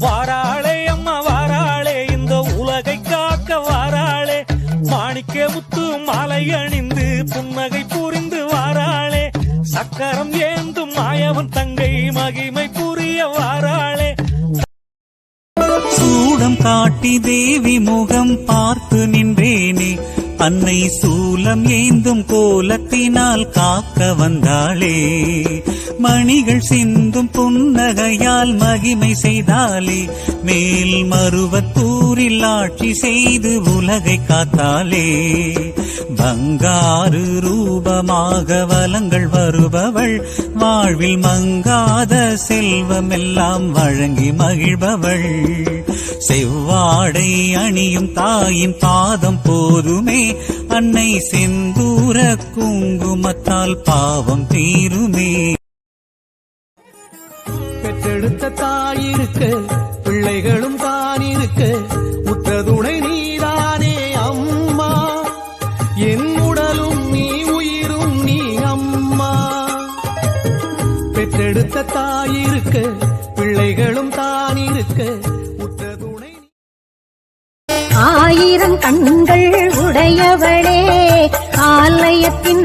வாராளே அம்மா வாராளே இந்த உலகை காக்க வாராளே. மாணிக்க முத்து மாலை அணிந்து புன்னகை புரிந்து வாராளே. சக்கரம் ஏந்தும் மாயவன் தங்கை மகிமை புரிய வாராளே. சூடம் காட்டி தேவி முகம் பார்த்து நின்றேனே. அன்னை சூலம் ஏந்தும் கோல கோலத்தினால் காக்க வந்தாளே. மணிகள் சிந்தும் புன்னகையால் மகிமை செய்தாளே. மேல் மருவத்தூரில் ஆட்சி செய்து உலகை காத்தாளே. பங்காறு ரூபமாக வலங்கள் வருபவள். வாழ்வில் மங்காத செல்வமெல்லாம் வழங்கி மகிழ்பவள். செவ்வாடை அணியும் தாயின் பாதம் போதுமே. அன்னை செந்தூர குங்குமத்தால் பாவம் தீருமே. பெற்றெடுத்த தாயிருக்க பிள்ளைகளும் தான் இருக்க உற்ற துணை நீதானே அம்மா. என் உடலும் நீ உயிரும் நீ அம்மா. பெற்றெடுத்த தாயிருக்க பிள்ளைகளும் தான் இருக்க கண்கள் உடையவளே ஆலயத்தின்